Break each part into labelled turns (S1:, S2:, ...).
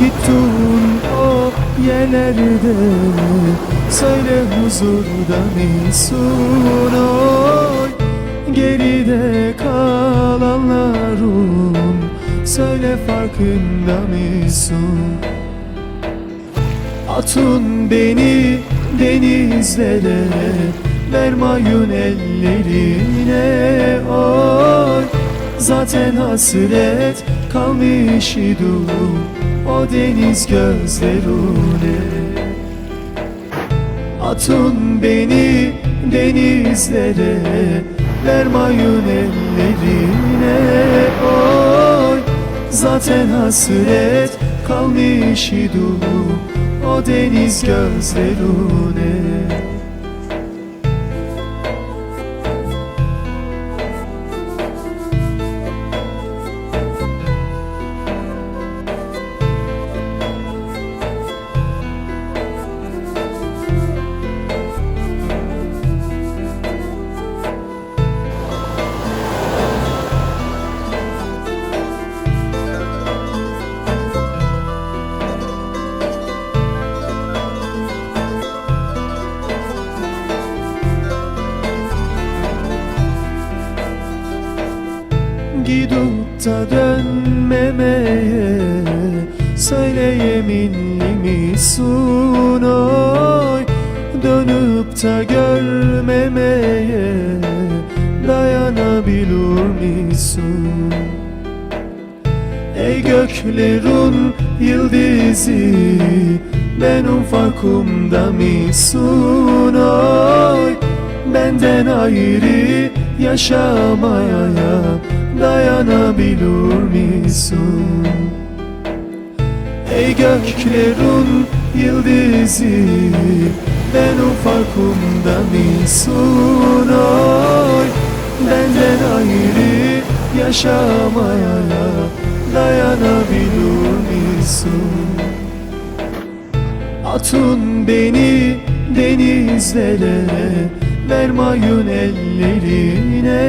S1: Gittin o yerlerde Söyle huzurda mısın oy Geride kalanların Söyle farkında mısın? Atın beni denizlere Vermayın ellerine. Oy Zaten hasret kalmış idim O deniz gözlerine. Atın beni denizlere Vermayın ellerine. Oy Zaten hasret kalmış idim O deniz gözlerine Gidip da dönmemeye? Söyle yeminli misin oy Dönüp da görmemeye. Dayanabilir misin Ey göklerin yıldızı Benim farkımda mısın oy? Benden ayrı yaşamaya dayanabilir misin? Ey göklerin yıldızı Benim farkımda mısın oy Benden ayrı yaşamaya dayanabilir misin? Atın beni denizlere Vermayın ellerine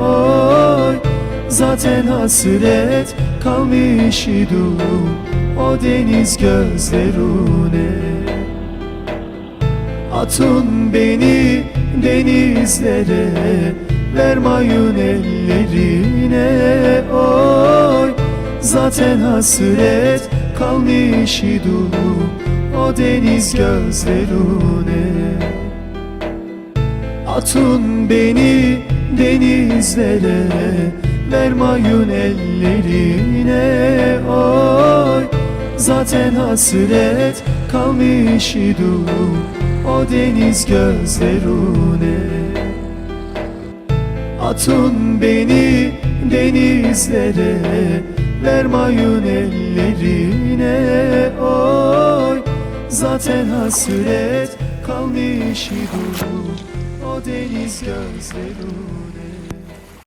S1: oy. Zaten hasret kalmış idim O deniz gözlerine. Atın beni denizlere Vermayın ellerine oy. Zaten hasret kalmış idim O deniz gözlerine Atın beni denizlere Vermayın ellerine. Oy Zaten hasret kalmış idim O deniz gözlerine. Atın beni denizlere Vermayın ellerine. Oy Zaten hasret kalmış idim O deniz gözlerine